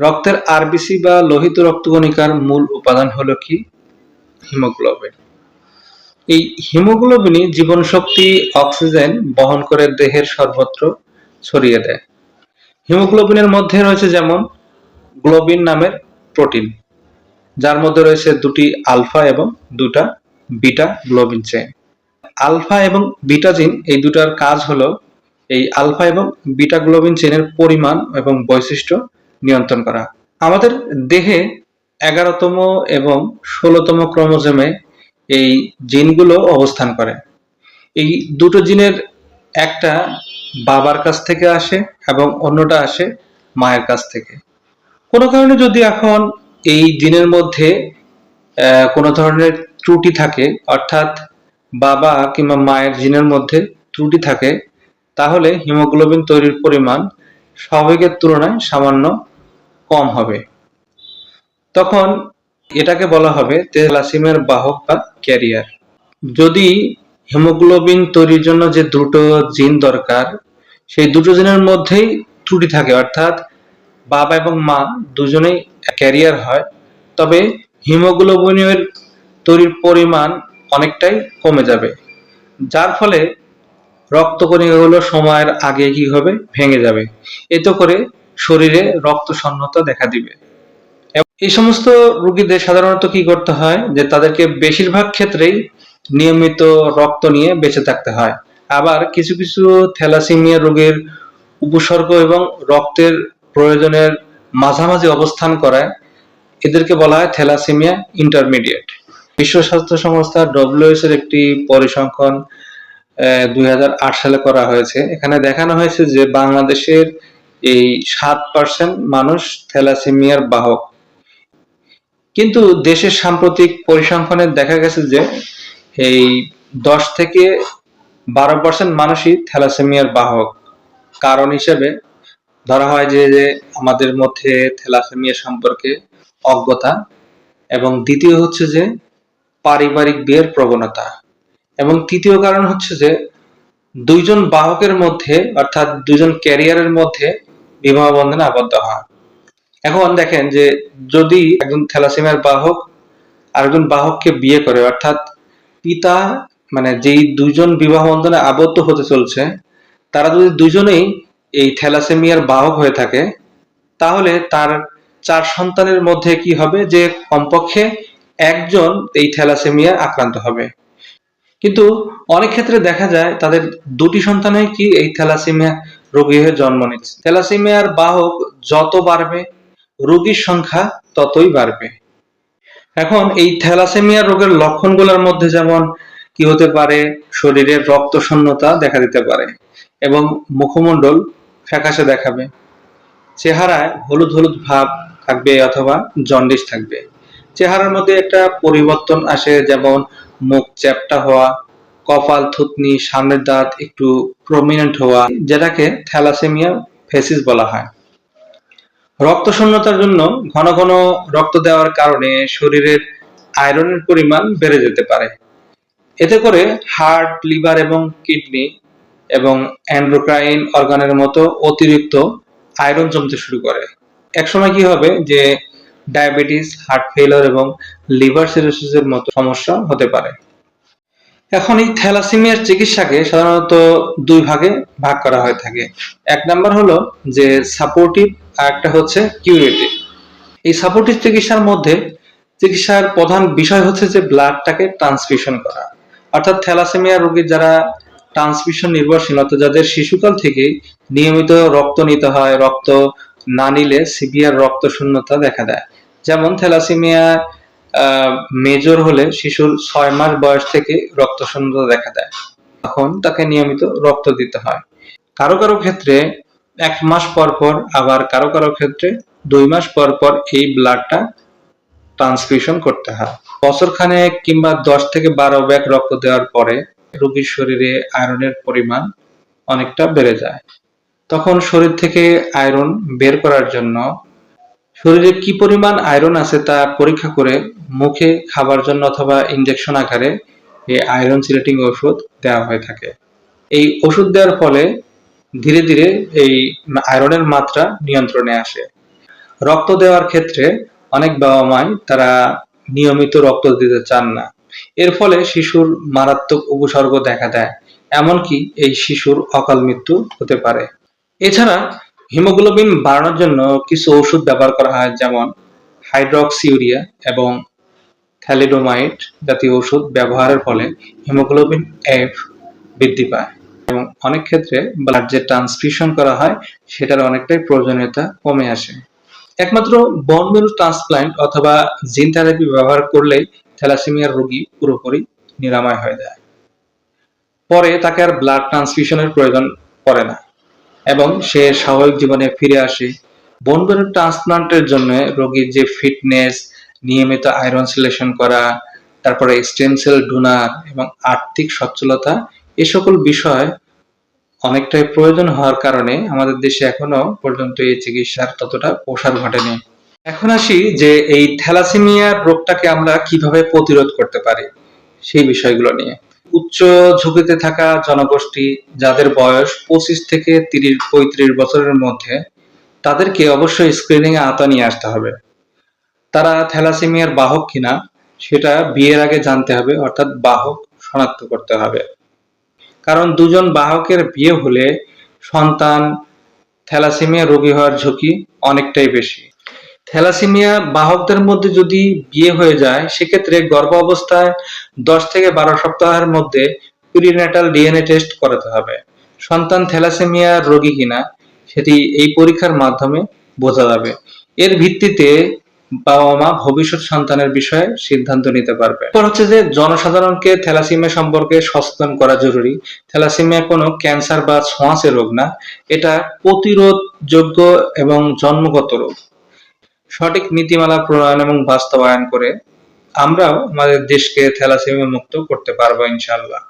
রক্তের আরবিসি বা লোহিত রক্তকণিকার মূল উপাদান হলো কি? হিমোগ্লোবিন। এই হিমোগ্লোবিনই জীবন শক্তি অক্সিজেন বহন করে দেহের সর্বত্র ছড়িয়ে দেয়। হিমোগ্লোবিনের মধ্যে রয়েছে যেমন গ্লোবিন নামের প্রোটিন, যার মধ্যে রয়েছে দুটি আলফা এবং দুটা বিটা গ্লোবিন চেইন। আলফা এবং বিটা জিন, এই দুটার কাজ হলো এই আলফা এবং বিটা গ্লোবিন চেনের পরিমাণ এবং বৈশিষ্ট্য নিয়ন্ত্রণ করা। আমাদের দেহে এগারোতম এবং ষোলোতম ক্রোমোজোমে এই জিনগুলো অবস্থান করে। এই দুটো জিনের একটা বাবার কাছ থেকে আসে এবং অন্যটা আসে মায়ের কাছ থেকে। কোনো কারণে যদি এখন এই জিনের মধ্যে কোনো ধরনের ত্রুটি থাকে, অর্থাৎ বাবা কিংবা মায়ের জিনের মধ্যে ত্রুটি থাকে, তাহলে হিমোগ্লোবিন তৈরির পরিমাণ স্বাভাবিকের তুলনায় সামান্য কম হবে। তখন এটাকে বলা হবে তেলাসিমের বাহক বা ক্যারিয়ার যদি হিমোগ্লোবিন তৈরির জন্য যে দুটো জিন দরকার, সেই দুটো জিনের মধ্যেই ত্রুটি থাকে, অর্থাৎ বাবা এবং মা দুজনেই ক্যারিয়ার হয়, তবে হিমোগ্লোবিনের তৈরির পরিমাণ অনেকটাই কমে যাবে। যার ফলে রক্তকণিকাগুলো সময়ের আগে কি হবে? ভেঙে যাবে। এতে করে শরীরে রক্ত শূন্যতা দেখা দিবে। এই সমস্ত রোগীদের সাধারণত কি করতে হয়? যে তাদেরকে বেশিরভাগ ক্ষেত্রেই নিয়মিত রক্ত নিয়ে বেঁচে থাকতে হয়। আবার কিছু কিছু থ্যালাসিমিয়া রোগের উপসর্গ এবং রক্তের প্রয়োজনের মাঝামাঝি অবস্থান করায় এদেরকে বলা হয় থ্যালাসেমিয়া ইন্টারমিডিয়েট। বিশ্ব স্বাস্থ্য সংস্থা ডব্লিউএস এর একটি পরিসংখ্যান দুই হাজার আট সালে করা হয়েছে। এখানে দেখানো হয়েছে যে বাংলাদেশের এই সাত পার্সেন্ট মানুষ থ্যালাসেমিয়ার বাহক। কিন্তু দেশের সাম্প্রতিক পরিসংখ্যানে দেখা গেছে যে এই দশ থেকে বারো পার্সেন্ট মানুষই থ্যালাসেমিয়ার বাহক। কারণ হিসেবে ধরা হয় যে আমাদের মধ্যে থ্যালাসেমিয়া সম্পর্কে অজ্ঞতা এবং দ্বিতীয় হচ্ছে যে পারিবারিক বিয়ের প্রবণতা এবং তৃতীয় কারণ হচ্ছে যে দুইজন বাহকের মধ্যে অর্থাৎ দুজন ক্যারিয়ারের মধ্যে বিবাহ বন্ধনে আবদ্ধ হয় এখন দেখেন যে যদি একজন থ্যালাসেমিয়ার বাহক আরেকজন বাহককে বিয়ে করে, অর্থাৎ পিতা মানে যেই দুইজন বিবাহ বন্ধনে আবদ্ধ হতে চলছে, তারা যদি দুইজনেই এই থ্যালাসেমিয়ার বাহক হয়ে থাকে, তাহলে তার চার সন্তানের মধ্যে কি হবে যে কমপক্ষে একজন এই থ্যালাসেমিয়া আক্রান্ত হবে। কিন্তু অনেক ক্ষেত্রে দেখা যায় তাদের দুটি সন্তানই কি এই থ্যালাসেমিয়া রোগী হয়ে জন্ম নিচ্ছে। থ্যালাসেমিয়ার বাহক যত বাড়বে, রোগীর সংখ্যা ততই বাড়বে। এখন এই থ্যালাসেমিয়া রোগের লক্ষণগুলোর মধ্যে যেমন কি হতে পারে, শরীরের রক্ত শূন্যতা দেখা দিতে পারে এবং মুখমণ্ডল ফ্যাকাশে দেখাবে, চেহারায় হলুদ হলুদ ভাব থাকবে অথবা জন্ডিস থাকবে। চেহারার মধ্যে একটা পরিবর্তন আসে, যেমন মুখ চ্যাপটা হওয়া কপাল, থুতনি, সামনের দাঁত একটু প্রমিনেন্ট হওয়া, যেটাকে থ্যালাসেমিয়া ফেসিস বলা হয়। রক্ত শূন্যতার জন্য ঘন ঘন রক্ত দেওয়ার কারণে শরীরের আয়রনের পরিমাণ বেড়ে যেতে পারে। এতে করে হার্ট, লিভার এবং কিডনি এবং অ্যান্ড্রোক্রাইন অর্গানের মতো অতিরিক্ত আয়রন জমতে শুরু করে। একসময় কি হবে যে ডায়াবেটিস, হার্ট ফেলিওর এবং লিভার সিরোসিসের মতো সমস্যা হতে পারে। এখন এই থ্যালাসেমিয়ার চিকিৎসাকে সাধারণত দুই ভাগে ভাগ করা হয়ে থাকে। এক নাম্বার হলো যে সাপোর্টিভ আর একটা হচ্ছে কিউরেটিভ এই সাপোর্টিভ চিকিৎসার মধ্যে চিকিৎসার প্রধান বিষয় হচ্ছে যে ব্লাডটাকে ট্রান্সফিউশন করা। অর্থাৎ থ্যালাসেমিয়া রোগীর যারা নির্ভরশীল, অর্থাৎ যাদের শিশুকাল থেকে নিয়মিত রক্ত নিতে হয়, রক্ত না নিলে সিভিয়ার রক্ত শূন্যতা দেখা দেয়। যেমন থ্যালাসেমিয়া মেজর হলে শিশুর ছয় মাস বয়স থেকে রক্ত শূন্যতা দেখা দেয়। তখন তাকে নিয়মিত রক্ত দিতে হয়। কারও কারও ক্ষেত্রে এক মাস পর পর, আবার কারও কারও ক্ষেত্রে দুই মাস পর পর এই ব্লাডটা ট্রান্সফিউশন করতে হয়। বছর খানেক কিংবা দশ থেকে বারো ব্যাগ রক্ত দেওয়ার পরে রোগীর শরীরে আয়রনের পরিমাণ অনেকটা বেড়ে যায়। তখন শরীর থেকে আয়রন বের করার জন্য শরীরে কি পরিমাণ আয়রন আছে তা পরীক্ষা করে মুখে খাবার জন্য অথবা ইনজেকশন আকারে এই আয়রন সিলেটিং ওষুধ দেওয়া হয়ে থাকে। এই ওষুধ দেওয়ার ফলে ধীরে ধীরে এই আয়রনের মাত্রা নিয়ন্ত্রণে আসে। রক্ত দেওয়ার ক্ষেত্রে অনেক বাবা মাই তারা নিয়মিত রক্ত দিতে চান না। এর ফলে শিশুর মারাত্মক উপসর্গ দেখা দেয়, এমনকি এই শিশুর অকাল মৃত্যু হতে পারে। এছাড়া হিমোগ্লোবিন বাড়ানোর জন্য কিছু ওষুধ ব্যবহার করা হয়, যেমন হাইড্রক্সিউরিয়া এবং থ্যালিডোমাইড জাতীয় ওষুধ ব্যবহারের ফলে হিমোগ্লোবিন এফ বৃদ্ধি পায় এবং অনেক ক্ষেত্রে ব্লাড যে ট্রান্সফিউশন করা হয়, সেটার অনেকটাই প্রয়োজনীয়তা কমে আসে। একমাত্র বন মেরু ট্রান্সপ্লান্ট অথবা জিন থেরাপি ব্যবহার করলেই থ্যালাসেমিয়ার রোগী পুরোপুরি নিরাময় হয়ে যায়। পরে তাকে আর ব্লাড ট্রান্সফিউশনের প্রয়োজন পড়ে না এবং সে স্বাভাবিক জীবনে ফিরে আসে। বোন ট্রান্সপ্লান্টের জন্য রোগীর যে ফিটনেস নিয়মিত আয়রন সিলেকশন করা, তারপরে স্টেম সেল ডোনার এবং আর্থিক সচ্ছলতা, এ সকল বিষয় অনেকটাই প্রয়োজন হওয়ার কারণে আমাদের দেশে এখনও পর্যন্ত এই চিকিৎসার ততটা প্রসার ঘটেনি। এখন আসি যে এই থ্যালাসেমিয়ার রোগটাকে আমরা কীভাবে প্রতিরোধ করতে পারি, সেই বিষয়গুলো নিয়ে। উচ্চ ঝুঁকিতে থাকা জনগোষ্ঠী যাদের বয়স পঁচিশ থেকে তিরিশ, পঁয়ত্রিশ বছরের মধ্যে, তাদেরকে অবশ্যই স্ক্রিনিং এ আওতা নিয়ে আসতে হবে। তারা থ্যালাসেমিয়ার বাহক কিনা, সেটা বিয়ের আগে জানতে হবে, অর্থাৎ বাহক শনাক্ত করতে হবে। কারণ দুজন বাহকের বিয়ে হলে সন্তান থ্যালাসেমিয়া রোগী হওয়ার ঝুঁকি অনেকটাই বেশি। থ্যালাসেমিয়া বাহকদের মধ্যে যদি বিয়ে হয়ে যায়, সেক্ষেত্রে গর্ভ অবস্থায় দশ থেকে বারো সপ্তাহের মধ্যে প্রিনেটাল ডিএনএ টেস্ট করাতে হবে। সন্তান থ্যালাসেমিয়া রোগী কিনা, সেটি এই পরীক্ষার মাধ্যমে বোঝা যাবে। এর ভিত্তিতে বাবা মা ভবিষ্যৎ সন্তানের বিষয়ে সিদ্ধান্ত নিতে পারবে। এরপর হচ্ছে যে জনসাধারণকে থ্যালাসেমিয়া সম্পর্কে সচেতন করা জরুরি। থ্যালাসেমিয়া কোনো ক্যান্সার বা ছোঁয়াচে রোগ না, এটা প্রতিরোধযোগ্য এবং জন্মগত রোগ। সঠিক নীতিমালা প্রণয়ন এবং বাস্তবায়ন করে আমরাও আমাদের দেশকে থ্যালাসেমিয়া মুক্ত করতে পারব ইনশাআল্লাহ।